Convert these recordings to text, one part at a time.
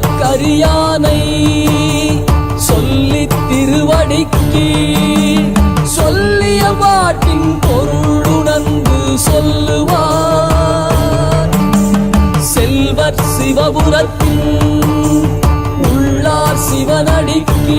கரியானை சொல்லி திருவடிக்கு சொல்லிய பாட்டின் பொருளுணர்ந்து சொல்லுவார். செல்வர் சிவபுரத்தின் உள்ளார் சிவனடிக்கு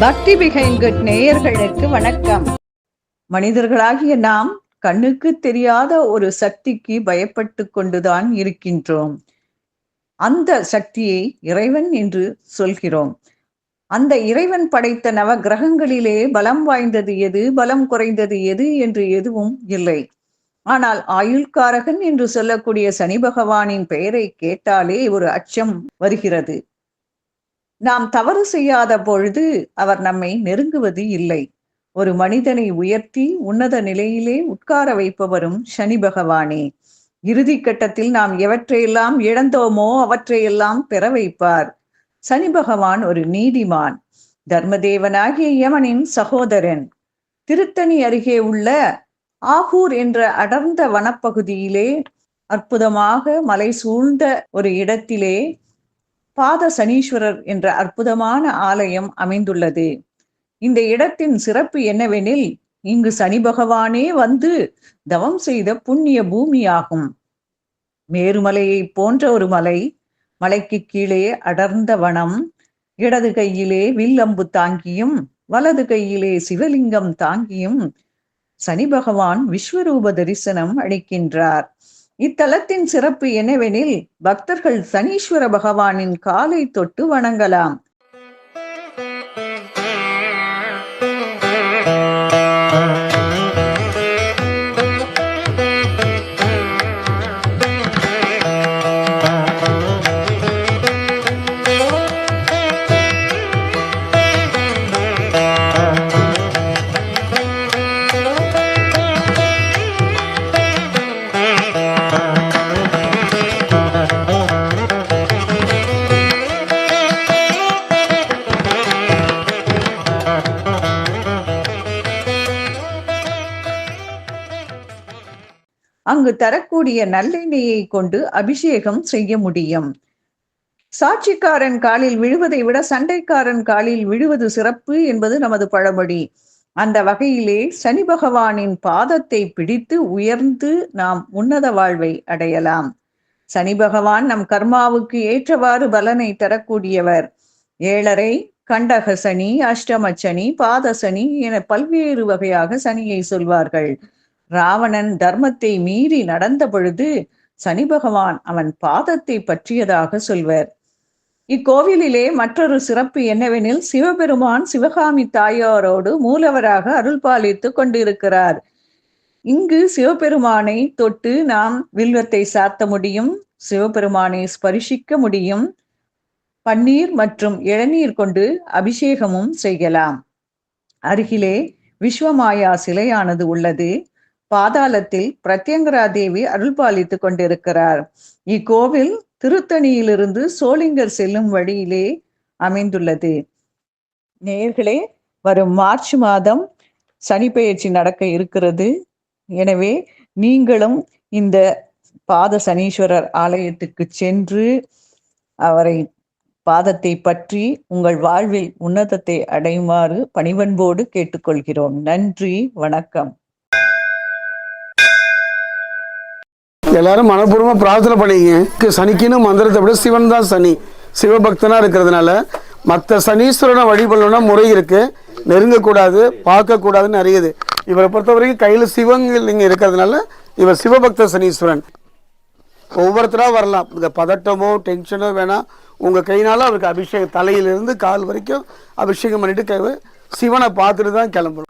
பக்தி பிகைண்ட் குட் நேயர்களுக்கு வணக்கம். மனிதர்களாகிய நாம் கண்ணுக்கு தெரியாத ஒரு சக்திக்கு பயப்பட்டு கொண்டுதான் இருக்கின்றோம். அந்த சக்தியை இறைவன் என்று சொல்கிறோம். அந்த இறைவன் படைத்த நவ கிரகங்களிலே பலம் வாய்ந்தது எது பலம் குறைந்தது எது என்று எதுவும் இல்லை. ஆனால் ஆயுள்காரகன் என்று சொல்லக்கூடிய சனி பகவானின் பெயரை கேட்டாலே ஒரு அச்சம் வருகிறது. நாம் தவறு செய்யாத பொழுது அவர் நம்மை நெருங்குவது இல்லை. ஒரு மனிதனை உயர்த்தி உன்னத நிலையிலே உட்கார வைப்பவரும் சனி பகவானே. இறுதி கட்டத்தில் நாம் எவற்றையெல்லாம் இழந்தோமோ அவற்றையெல்லாம் பெற வைப்பார். சனி பகவான் ஒரு நீதிமான். தர்மதேவனாகிய யமனின் சகோதரன். திருத்தணி அருகே உள்ள ஆகூர் என்ற அடர்ந்த வனப்பகுதியிலே அற்புதமாக மலை சூழ்ந்த ஒரு இடத்திலே பாத சனீஸ்வரர் என்ற அற்புதமான ஆலயம் அமைந்துள்ளது. இந்த இடத்தின் சிறப்பு என்னவெனில் இங்கு சனி பகவானே வந்து தவம் செய்த புண்ணிய பூமியாகும். மேருமலையை போன்ற ஒரு மலை மலைக்கு கீழே அடர்ந்த வனம் இடது கையிலே வில்லம்பு தாங்கியும் வலது கையிலே சிவலிங்கம் தாங்கியும் சனி பகவான் விஸ்வரூப தரிசனம் அளிக்கின்றார். இத்தலத்தின் சிறப்பு என்னவெனில் பக்தர்கள் சனீஸ்வர பகவானின் காலை தொட்டு வணங்கலாம். அங்கு தரக்கூடிய நல்லெண்ணெயை கொண்டு அபிஷேகம் செய்ய முடியும். சாட்சிக்காரன் காலில் விழுவதை விட சண்டைக்காரன் காலில் விழுவது சிறப்பு என்பது நமது பழமொழி. அந்த வகையிலே சனி பகவானின் பாதத்தை பிடித்து உயர்ந்து நாம் உன்னத வாழ்வை அடையலாம். சனி பகவான் நம் கர்மாவுக்கு ஏற்றவாறு பலனை தரக்கூடியவர். ஏழரை கண்டக சனி அஷ்டம சனி பாத சனி என பல்வேறு வகையாக சனியை சொல்வார்கள். ராவணன் தர்மத்தை மீறி நடந்த பொழுது சனி பகவான் அவன் பாதத்தை பற்றியதாக சொல்வர். இக்கோவிலிலே மற்றொரு சிறப்பு என்னவெனில் சிவபெருமான் சிவகாமி தாயாரோடு மூலவராக அருள்பாலித்து கொண்டிருக்கிறார். இங்கு சிவபெருமானை தொட்டு நாம் வில்வத்தை சாத்த முடியும் சிவபெருமானை ஸ்பரிசிக்க முடியும் பன்னீர் மற்றும் இளநீர் கொண்டு அபிஷேகமும் செய்யலாம். அருகிலே விஸ்வமாயா சிலையானது உள்ளது. பாதாளத்தில் பிரத்யங்கரா தேவி அருள்பாலித்து கொண்டிருக்கிறார். இக்கோவில் திருத்தணியிலிருந்து சோளிங்கர் செல்லும் வழியிலே அமைந்துள்ளது. நேர்களே வரும் மார்ச் மாதம் சனிப்பெயர்ச்சி நடக்க இருக்கிறது. எனவே நீங்களும் இந்த பாத சனீஸ்வரர் ஆலயத்துக்கு சென்று அவரை பாதத்தை பற்றி உங்கள் வாழ்வில் உன்னதத்தை அடையுமாறு பணிவன்போடு கேட்டுக்கொள்கிறோம். நன்றி வணக்கம். எல்லாரும் மனப்பூர்வமாக பிரார்த்தனை பண்ணிங்க சனிக்குன்னு மந்திரத்தை விட சிவன் தான் சனி. சிவபக்தனாக இருக்கிறதுனால மற்ற சனீஸ்வரனை வழிபடணும்னா முறை இருக்கு. நெருங்கக்கூடாது பார்க்கக்கூடாதுன்னு அறியுது. இவரை பொறுத்த வரைக்கும் கையில் சிவலிங்கம் இருக்கிறதுனால இவர் சிவபக்த சனீஸ்வரன். ஒவ்வொருத்தராக வரலாம். இந்த பதட்டமோ டென்ஷனோ வேணாம் உங்கள் கையினால அவருக்கு அபிஷேகம் தலையிலிருந்து கால் வரைக்கும் அபிஷேகம் பண்ணிட்டு சிவனை பார்த்துட்டு தான் கிளம்பணும்.